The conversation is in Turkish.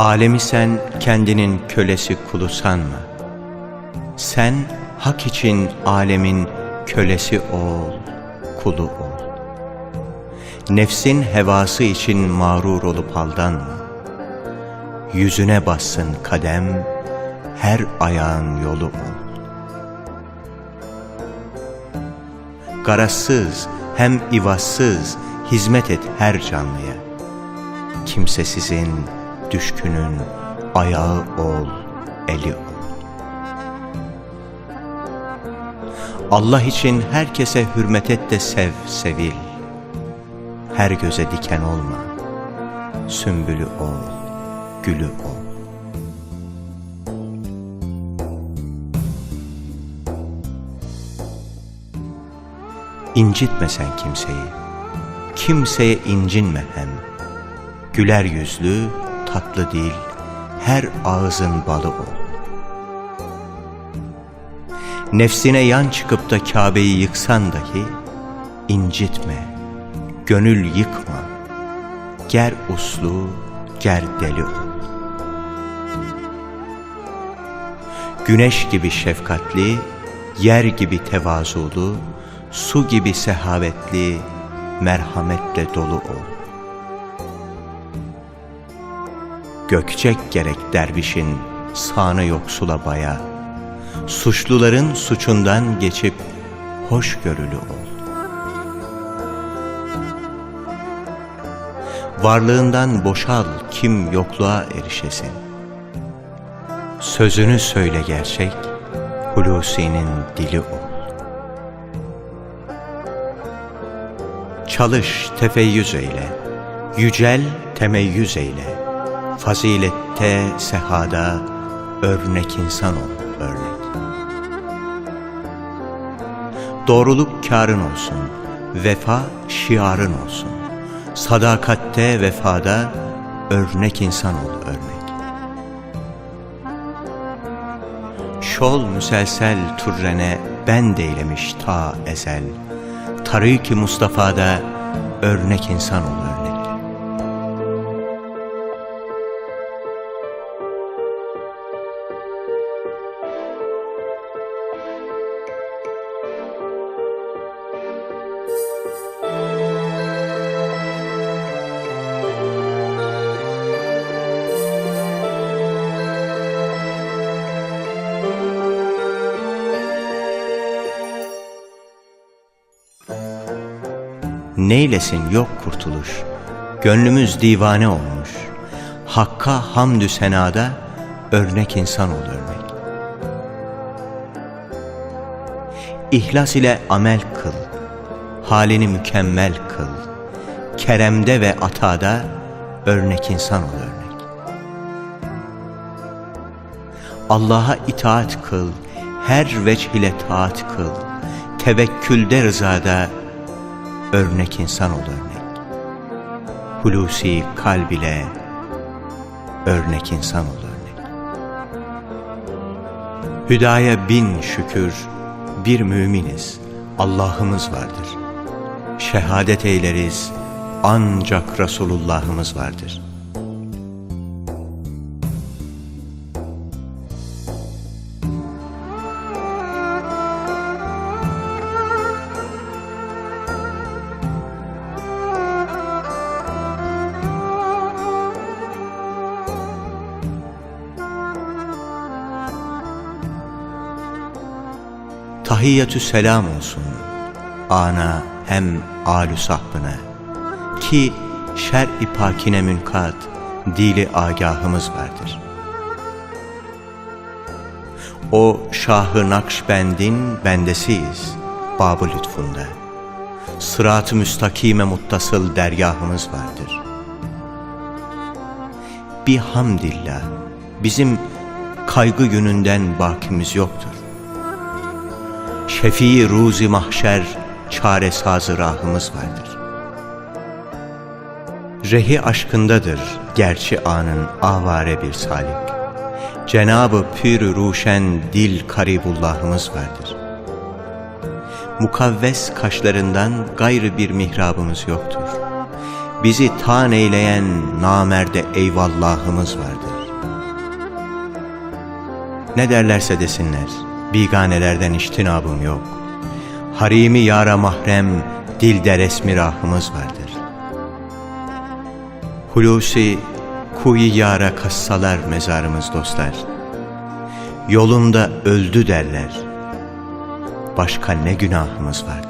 Alemi sen kendinin kölesi kulu sanma. Sen hak için alemin kölesi ol, kulu ol. Nefsin hevası için mağrur olup aldanma. Yüzüne bassın kadem, her ayağın yolu ol. Garazsız hem ivazsız hizmet et her canlıya. Kimsesizin, düşkünün ayağı ol, eli ol. Allah için herkese hürmet et de sev, sevil. Her göze diken olma. Sümbülü ol, gülü ol. İncitme sen kimseyi. Kimseye incinme hem. Güler yüzlü, tatlı dil, her ağzın balı ol. Nefsine yan çıkıp da Kabe'yi yıksan dahi, incitme, gönül yıkma. Ger uslu, ger deli ol. Güneş gibi şefkatli, yer gibi tevazulu, su gibi sehavetli, merhametle dolu ol. Gökçek gerek dervişin sağını yoksula baya, suçluların suçundan geçip hoşgörülü ol. Varlığından boşal kim yokluğa erişesin. Sözünü söyle gerçek, Hulusi'nin dili ol. Çalış tefeyyüz eyle, yücel temeyyüz eyle. Fazilette, sehada örnek insan ol, örnek. Doğruluk kârın olsun, vefa şiarın olsun. Sadakatte, vefada örnek insan ol, örnek. Şol müselsel türrene ben deylemiş ta ezel. Tarık-ı Mustafa'da örnek insan ol Neylesin yok kurtuluş, gönlümüz divane olmuş. Hakka hamdü senada örnek insan ol örnek. İhlas ile amel kıl, halini mükemmel kıl. Keremde ve atada örnek insan ol örnek. Allah'a itaat kıl, her veç ile taat kıl. Tevekkülde rızada örnek insan ol örnek. Hulusi kalb ile örnek insan ol örnek. Hüdaya bin şükür bir müminiz, Allah'ımız vardır. Şehadet eyleriz ancak Resulullah'ımız vardır. Tahiyyatü selam olsun ana hem alü sahbına ki şer-i pakine münkat dili agahımız vardır. O Şahı Nakşbend'in bendesiyiz babı lütfunda. Sırat-ı müstakime muttasıl dergahımız vardır. Bir hamdillah bizim kaygı gününden bakimiz yoktur. Şefii ruzi mahşer çare sazı rahımız vardır. Rehi aşkındadır gerçi anın avare bir salik. Cenabı pür ruşen dil karibullahımız vardır. Mukavves kaşlarından gayrı bir mihrabımız yoktur. bizi tan eyleyen namerde eyvallahımız vardır. Ne derlerse desinler, biganelerden iştinabım yok. Harimi yara mahrem, dilde resmi rahımız vardır. Hulusi, kuyu yara kassalar mezarımız dostlar. Yolunda öldü derler. Başka ne günahımız vardır?